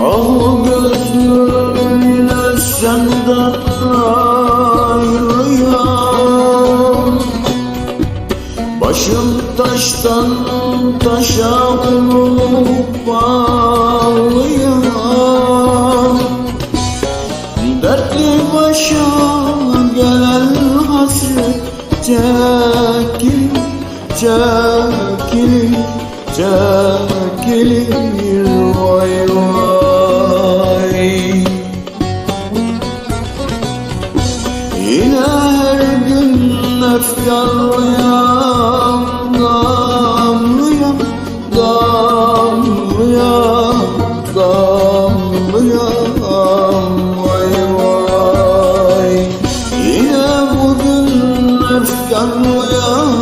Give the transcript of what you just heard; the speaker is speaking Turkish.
Ah gözümle senden Başım taştan taşa vurup bağlıyam Dertli başa gelen hasret çekil, çekil, çekilir vay vay Yine her gün efkarlıyam Damlıyam, damlıyam, damlıyam Vay vay. Yine bugün efkarlıyam